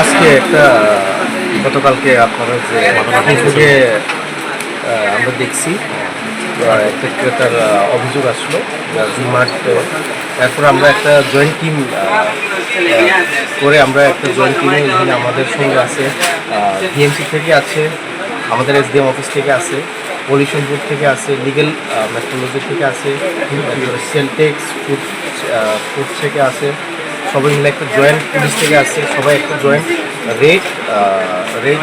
আজকে একটা গতকালকে আপনারা যে ফেসবুকে আমরা দেখছি একটা ক্রেতার অভিযোগ আসলো জিমার্ট তারপর আমরা একটা জয়েন্ট টিম করে আমরা একটা জয়েন্ট টিমে আমাদের সঙ্গে আছে ডিএমসি থেকে আছে, আমাদের এসডিএম অফিস থেকে আছে পলিউশন বোর্ড থেকে আছে লিগেল মেট্রোলজি থেকে আছে সেলটেক্স ফুড ফুড থেকে আছে। সবাই মিলে একটা জয়েন্ট পুলিশ থেকে আসছে, সবাই একটা জয়েন্ট রেড রেড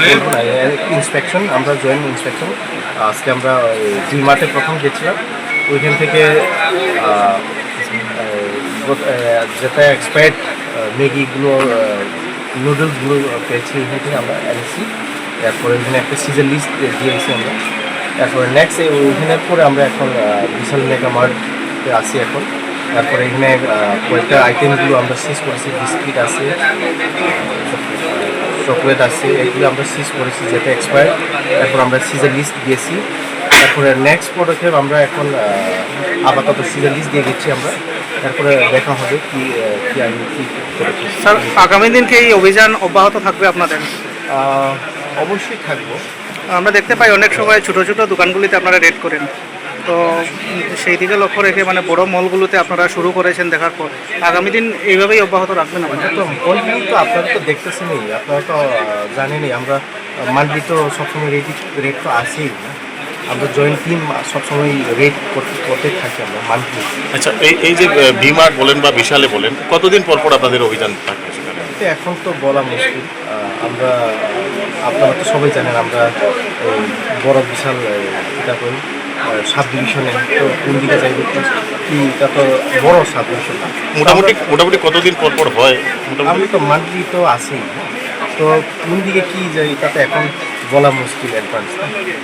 ইন্সপেকশন আমরা জয়েন্ট ইন্সপেকশন আজকে আমরা জি মার্টে প্রথম গেছিলাম। ওইখান থেকে যেটা এক্সপায়ার্ড ম্যাগিগুলো নুডলসগুলো পেয়েছি ওইখান থেকে আমরা, এনেছি। তারপরে ওইখানে একটা সিজন লিস্ট দিয়েছি আমরা। তারপরে নেক্সট ওইখানের পরে আমরা এখন বিশাল মেগা মার্টে আছি এখন। তারপরে এখানে কয়েকটা আইটেমগুলো আমরা সিজ করেছি বিস্কিট আছে চকলেট আছে এগুলো আমরা সিজ করেছি যেটা এক্সপায়ার তারপর আমরা সিজন লিস্ট দিয়েছি। তারপরে নেক্সট পদক্ষেপ আমরা এখন আপাতত সিজন লিস্ট দিয়ে দিচ্ছি আমরা। তারপরে দেখা হবে কি কি আমি কি করেছি। স্যার আগামী দিনকে এই অভিযান অব্যাহত থাকবে আপনাদের? অবশ্যই থাকব। আমরা দেখতে পাই অনেক সময় ছোট ছোট দোকানগুলিতে আপনারা রেড করেন। তো সেই দিকে লক্ষ্য রেখে মানে বড় মলগুলোতে আপনারা শুরু করেছেন দেখার পর। আগামী দিন এইভাবেই অব্যাহত রাখবেন আপনারা তো ওইখানে তো আপনারা তো দেখতেছেনই আপনারা তো জানেনই আমরা মান্থলি তো সবসময় রেট রেট তো আসেই না? আমরা জয়েন্ট টিম সবসময় রেট করতে করতে থাকি আমরা মান্থলি আচ্ছা এই এই যে ভিমার্ট বলেন বা বিশালে বলেন কতদিন পর পর আপনাদের অভিযান থাকবে সেখানে? এখন তো বলা মুশকিল আমরা আপনারা তো সবাই জানেন আমরা বড় বিশাল এটা করি। সাব ডিভিশনে তো কোন দিকে যাইবে এটা তো বড় সাব ডিভিশন মোটামুটি মোটামুটি কতদিন পর পর হয়? মোটামুটি আমি তো মান্থলি তো আছেই। তো কোন দিকে কি যাই এটা তো এখন বলা মুশকিল অ্যাডভান্স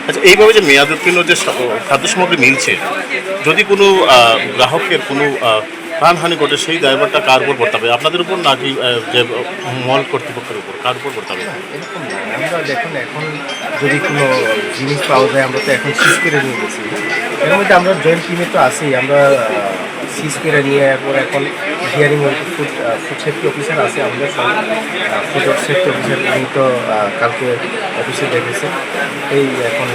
আচ্ছা এইভাবে যে মেয়াদোত্তীর্ণ যে খাদ্য সামগ্রী মিলছে যদি কোনো গ্রাহকের কোনো প্রাণহানি ঘটে, সেই দায়ভারটা কার উপর করতে হবে আপনাদের উপর নাকি যে মল কর্তৃপক্ষের উপর? কার উপর করতে হবে এরকম আমরা দেখুন, এখন যদি কোনো জিনিস পাওয়া যায়, আমরা তো এখন সিজ করে নিয়ে গেছি। এর মধ্যে আমরা জয়েন্ট টিমে তো আছি। আমরা সিজ করে নিয়ে এরপর এখন hearing food food safety officer আছে। আমাদের ফুড সেফটি অফিসার উনি তো কালকে অফিসে দেখেছে। এই এখন